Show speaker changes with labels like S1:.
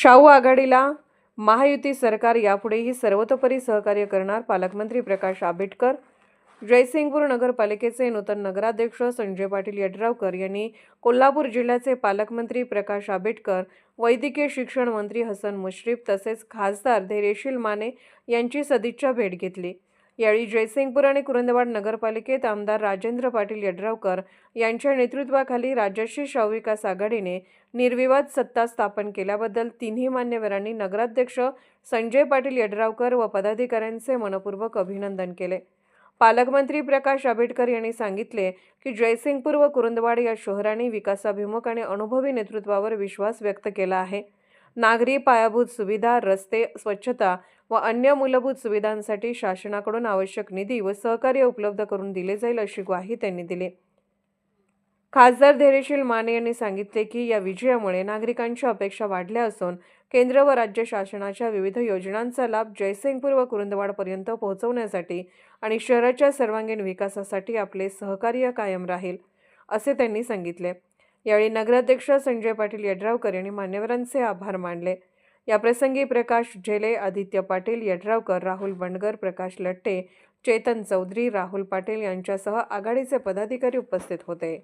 S1: शाहू आघाडीला महायुती सरकार यापुढेही सर्वतोपरी सहकार्य करणार पालकमंत्री प्रकाश आंबेडकर. जयसिंगपूर नगरपालिकेचे नूतन नगराध्यक्ष संजय पाटील यड्रावकर यांनी कोल्हापूर जिल्ह्याचे पालकमंत्री प्रकाश आंबेडकर वैद्यकीय शिक्षण मंत्री हसन मुश्रीफ तसेच खासदार धैर्यशील माने यांची सदिच्छा भेट घेतली. यावेळी जयसिंगपूर आणि कुरंदवाड नगरपालिकेत आमदार राजेंद्र पाटील यड्रावकर यांच्या नेतृत्वाखाली राजर्षी शाहू विकास आघाडीने निर्विवाद सत्ता स्थापन केल्याबद्दल तिन्ही मान्यवरांनी नगराध्यक्ष संजय पाटील यड्रावकर व पदाधिकाऱ्यांचे मनपूर्वक अभिनंदन केले. पालकमंत्री प्रकाश आंबेडकर यांनी सांगितले की जयसिंगपूर व कुरुंदवाड या शहरांनी विकासाभिमुख आणि अनुभवी नेतृत्वावर विश्वास व्यक्त केला आहे. नागरी पायाभूत सुविधा रस्ते स्वच्छता व अन्य मूलभूत सुविधांसाठी शासनाकडून आवश्यक निधी व सहकार्य उपलब्ध करून दिले जाईल अशी ग्वाही त्यांनी दिली. खासदार धैर्यशील माने यांनी सांगितले की या विजयामुळे नागरिकांच्या अपेक्षा वाढल्या असून केंद्र व राज्य शासनाच्या विविध योजनांचा लाभ जयसिंगपूर व कुरुंदवाडपर्यंत पोहोचवण्यासाठी आणि शहराच्या सर्वांगीण विकासासाठी आपले सहकार्य कायम राहील असे त्यांनी सांगितले. यावेळी नगराध्यक्ष संजय पाटील यड्रावकर यांनी मान्यवरांचे आभार मानले. याप्रसंगी प्रकाश झेले आदित्य पाटील यड्रावकर राहुल बंडगर प्रकाश लट्टे चेतन चौधरी राहुल पाटील यांच्यासह आघाडीचे पदाधिकारी उपस्थित होते.